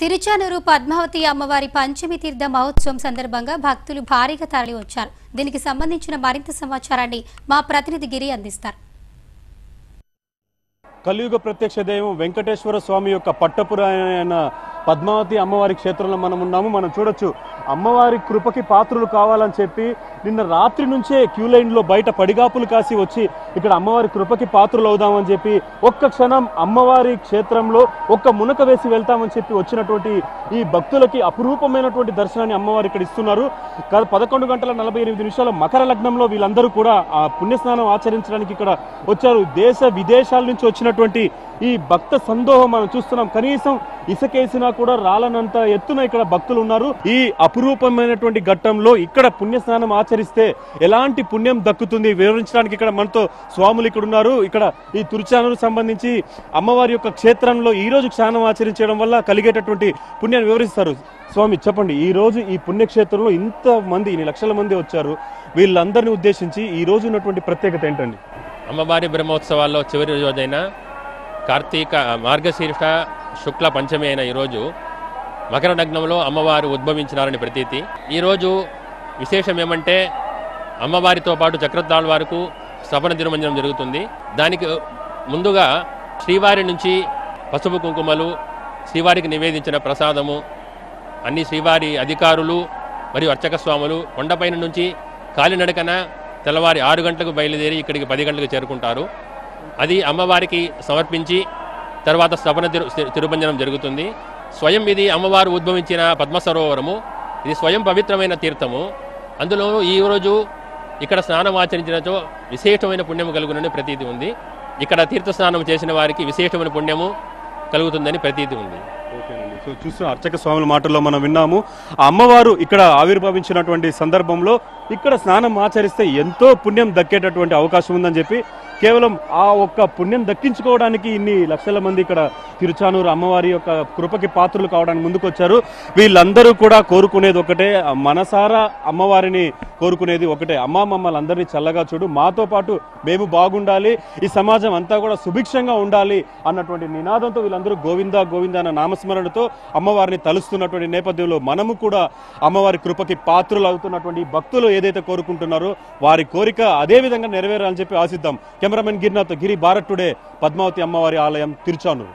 తిరుచానూరు పద్మావతి అమ్మవారి పంచమి తీర్థ మహోత్సవం సందర్భంగా భక్తులు భారీగా తరలి వచ్చారు. దీనికి సంబంధించిన మరింత సమాచారాన్ని మా ప్రతినిధి గిరి అందిస్తారు. కలియుగ ప్రత్యక్ష దైవం వెంకటేశ్వర స్వామి యొక్క పట్టపురాయణ పద్మావతి అమ్మవారి క్షేత్రంలో మనం ఉన్నాము మనం చూడొచ్చు. అమ్మవారి కృపకి పాత్రులు కావాలని చెప్పి నిన్న రాత్రి నుంచే క్యూ లైన్లో బయట పడిగాపులు కాసి వచ్చి ఇక్కడ అమ్మవారి కృపకి పాత్రలు అవుదామని చెప్పి ఒక్క క్షణం అమ్మవారి క్షేత్రంలో ఒక్క మునక వేసి వెళ్తామని చెప్పి వచ్చినటువంటి ఈ భక్తులకి అపురూపమైనటువంటి దర్శనాన్ని అమ్మవారు ఇక్కడ ఇస్తున్నారు. పదకొండు గంటల నలభై ఎనిమిది నిమిషాల మకర లగ్నంలో వీళ్ళందరూ కూడా ఆ పుణ్యస్నానం ఆచరించడానికి ఇక్కడ వచ్చారు. దేశ విదేశాల నుంచి వచ్చినటువంటి ఈ భక్త సందోహం మనం చూస్తున్నాం. కనీసం ఇసుకేసినా కూడా రాలనంత ఎత్తున ఇక్కడ భక్తులు ఉన్నారు ఈ అపురూపమైనటువంటి ఘట్టంలో ఇక్కడ పుణ్యస్నానం ఆచరిస్తే ఎలాంటి పుణ్యం దక్కుతుంది? వివరించడానికి ఇక్కడ మనతో స్వాములు ఇక్కడ ఉన్నారు ఇక్కడ ఈ తుర్చానూరు సంబంధించి అమ్మవారి యొక్క క్షేత్రంలో ఈ రోజు స్నానం ఆచరించడం వల్ల కలిగేటటువంటి పుణ్యాన్ని వివరిస్తారు. స్వామి చెప్పండి. ఈ రోజు ఈ పుణ్యక్షేత్రంలో ఇంత మంది ఇన్ని లక్షల మంది వచ్చారు. వీళ్ళందరినీ ఉద్దేశించి ఈ రోజు ఉన్నటువంటి ప్రత్యేకత ఏంటండి? అమ్మవారి బ్రహ్మోత్సవాల్లో చివరి రోజైన కార్తీక మార్గశీర్ష శుక్ల పంచమి అయిన ఈరోజు మకర లగ్నంలో అమ్మవారు ఉద్భవించినారని ప్రతీతి. ఈరోజు విశేషం ఏమంటే అమ్మవారితో పాటు చక్రతాళ్ వారికి స్థపన తిరుమంజనం జరుగుతుంది. దానికి ముందుగా శ్రీవారి నుంచి పసుపు కుంకుమలు శ్రీవారికి నివేదించిన ప్రసాదము అన్ని శ్రీవారి అధికారులు మరియు అర్చక స్వాములు కొండపైన నుంచి కాలినడకన తెల్లవారి ఆరు గంటలకు బయలుదేరి ఇక్కడికి పది గంటలకు చేరుకుంటారు. అది అమ్మవారికి సమర్పించి తర్వాత స్థపన తిరు జరుగుతుంది. స్వయం ఇది అమ్మవారు ఉద్భవించిన పద్మ సరోవరము ఇది స్వయం పవిత్రమైన తీర్థము. అందులో ఈ రోజు ఇక్కడ స్నానం ఆచరించినచో విశేషమైన పుణ్యము కలుగునని ప్రతీతి ఉంది. ఇక్కడ తీర్థ స్నానం చేసిన వారికి విశేషమైన పుణ్యము కలుగుతుందని ప్రతీతి ఉంది. ఓకేనండి. సో చూస్తున్న అర్చక స్వాముల మాటల్లో మనం విన్నాము. ఆ అమ్మవారు ఇక్కడ ఆవిర్భవించినటువంటి సందర్భంలో ఇక్కడ స్నానం ఆచరిస్తే ఎంతో పుణ్యం దక్కేటటువంటి అవకాశం ఉందని చెప్పి కేవలం ఆ ఒక్క పుణ్యం దక్కించుకోవడానికి ఇన్ని లక్షల మంది ఇక్కడ తిరుచానూరు అమ్మవారి యొక్క కృపకి పాత్రలు కావడానికి ముందుకొచ్చారు. వీళ్ళందరూ కూడా కోరుకునేది ఒకటే మనసారా అమ్మవారిని కోరుకునేది ఒకటే. అమ్మ మమ్మల్ని అందరినీ చల్లగా చూడు మాతో పాటు మేము బాగుండాలి ఈ సమాజం అంతా కూడా సుభిక్షంగా ఉండాలి అన్నటువంటి నినాదంతో వీళ్ళందరూ గోవింద గోవింద అన్న నామస్మరణతో అమ్మవారిని తలుస్తున్నటువంటి నేపథ్యంలో మనము కూడా అమ్మవారి కృపకి పాత్రలు అవుతున్నటువంటి భక్తులు ఏదైతే కోరుకుంటున్నారో వారి కోరిక అదే విధంగా నెరవేరాలని చెప్పి ఆశిద్దాం. కెమెరామెన్ గిరినాథ్ గిరి భారత్ టుడే పద్మావతి అమ్మవారి ఆలయం తిరుచానూరు.